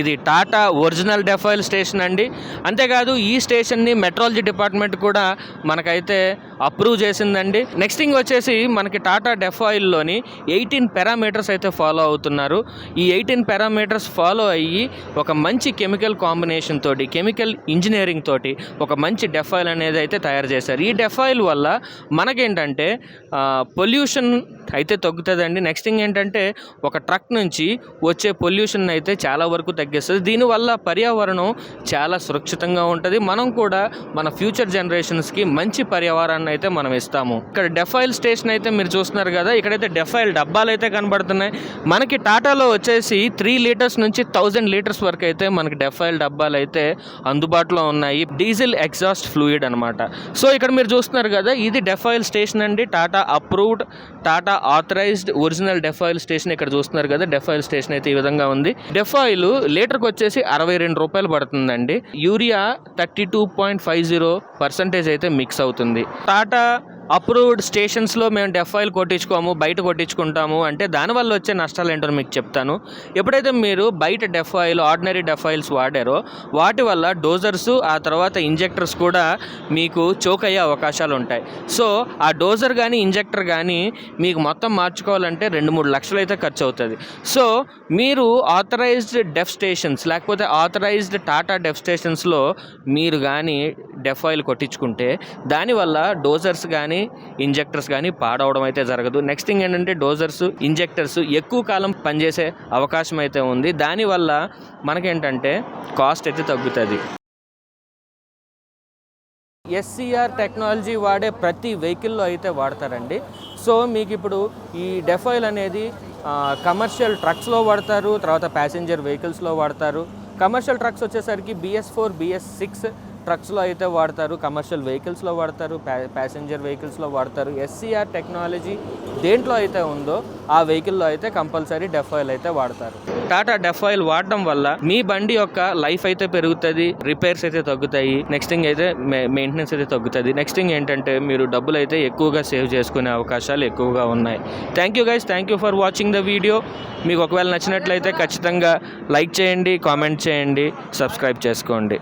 ఇది Tata original డెఫాయిల్ station అండి. అంతేకాదు ఈ స్టేషన్ని మెట్రాలజీ డిపార్ట్మెంట్ కూడా మనకైతే అప్రూవ్ చేసిందండి. నెక్స్ట్ థింగ్ వచ్చేసి మనకి టాటా డెఫాయిల్లోని ఎయిటీన్ పారామీటర్స్ అయితే ఫాలో అవుతున్నారు. ఈ ఎయిటీన్ పారామీటర్స్ ఫాలో అయ్యి ఒక మంచి కెమికల్ కాంబినేషన్ తోటి కెమికల్ ఇంజనీరింగ్ తోటి ఒక మంచి డెఫాయిల్ అనేది అయితే తయారు చేశారు. ఈ డెఫాయిల్ వల్ల మనకేంటంటే పొల్యూషన్ అయితే తగ్గుతుందండి. నెక్స్ట్ థింగ్ ఏంటంటే ఒక ట్రక్ నుంచి వచ్చే పొల్యూషన్ అయితే చాలా వరకు తగ్గిస్తుంది. దీనివల్ల పర్యావరణం చాలా సురక్షితంగా ఉంటుంది. మనం కూడా మన ఫ్యూచర్ జనరేషన్స్కి మంచి పర్యావరణాన్ని అయితే మనం ఇస్తాము. ఇక్కడ డెఫాయిల్ స్టేషన్ అయితే మీరు చూస్తున్నారు కదా ఇక్కడైతే డెఫాయిల్ డబ్బాలు అయితే కనబడుతున్నాయి. మనకి టాటాలో వచ్చేసి త్రీ లీటర్స్ నుంచి థౌజండ్ లీటర్స్ వరకు అయితే మనకి డెఫాయిల్ డబ్బాలు అయితే అందుబాటులో ఉన్నాయి. డీజిల్ ఎగ్జాస్ట్ ఫ్లూయిడ్ అనమాట సో ఇక్కడ మీరు చూస్తున్నారు కదా ఇది డెఫాయిల్ స్టేషన్ అండి. Tata approved Tata authorised original డెఫాయిల్ station ఇక్కడ చూస్తున్నారు కదా డెఫాయిల్ స్టేషన్ అయితే ఈ విధంగా ఉంది. డెఫాయిల్ లీటర్కి వచ్చేసి అరవై రెండు రూపాయలు పడుతుందండి. Urea thirty two point five zero percentage అయితే మిక్స్ అవుతుంది. టాటా అప్రూవ్డ్ స్టేషన్స్లో మేము డెఫాయిల్ కొట్టించుకోము బయట కొట్టించుకుంటాము అంటే దానివల్ల వచ్చే నష్టాలు ఏంటో మీకు చెప్తాను. ఎప్పుడైతే మీరు బయట డెఫాయిల్ ఆర్డినరీ డెఫాయిల్స్ వాడారో వాటి వల్ల డోజర్స్ ఆ తర్వాత ఇంజెక్టర్స్ కూడా మీకు చోక్ అయ్యే అవకాశాలు ఉంటాయి. సో ఆ డోజర్ కానీ ఇంజెక్టర్ కానీ మీకు మొత్తం మార్చుకోవాలంటే రెండు మూడు లక్షలు అయితే ఖర్చు అవుతుంది సో మీరు ఆథరైజ్డ్ డెఫ్ స్టేషన్స్ లేకపోతే ఆథరైజ్డ్ టాటా డెఫ్ స్టేషన్స్లో మీరు కానీ డెఫాయిల్ కొట్టించుకుంటే దానివల్ల డోజర్స్ కానీ ఇంజెక్టర్స్ కానీ పాడవడం అయితే జరగదు. నెక్స్ట్ థింగ్ ఏంటంటే డోజర్స్ ఇంజెక్టర్స్ ఎక్కువ కాలం పనిచేసే అవకాశం అయితే ఉంది. దానివల్ల మనకేంటంటే కాస్ట్ అయితే తగ్గుతుంది. ఎస్సీఆర్ టెక్నాలజీ వాడే ప్రతి వెహికల్లో అయితే వాడతారండి. సో మీకు ఇప్పుడు ఈ డెఫాయిల్ అనేది కమర్షియల్ ట్రక్స్లో వాడతారు తర్వాత ప్యాసింజర్ వెహికల్స్లో వాడతారు. కమర్షియల్ ట్రక్స్ వచ్చేసరికి బిఎస్ ఫోర్ బిఎస్ సిక్స్ ట్రక్స్లో అయితే వాడతారు కమర్షియల్ వెహికల్స్లో వాడతారు ప్యాసింజర్ వెహికల్స్లో వాడతారు. ఎస్సీఆర్ టెక్నాలజీ దేంట్లో అయితే ఉందో ఆ వెహికల్లో అయితే కంపల్సరీ డెఫాయిల్ అయితే వాడతారు. టాటా డెఫ్ ఆయిల్ వాడడం వల్ల మీ బండి యొక్క లైఫ్ అయితే పెరుగుతుంది రిపేర్స్ అయితే తగ్గుతాయి నెక్స్ట్ థింగ్ అయితే మెయింటెనెన్స్ అయితే తగ్గుతుంది. నెక్స్ట్ థింగ్ ఏంటంటే మీరు డబ్బులు అయితే ఎక్కువగా సేవ్ చేసుకునే అవకాశాలు ఎక్కువగా ఉన్నాయి. Thank you guys thank you for watching the video. మీకు ఒకవేళ నచ్చినట్లయితే ఖచ్చితంగా లైక్ చేయండి కామెంట్ చేయండి సబ్స్క్రైబ్ చేసుకోండి.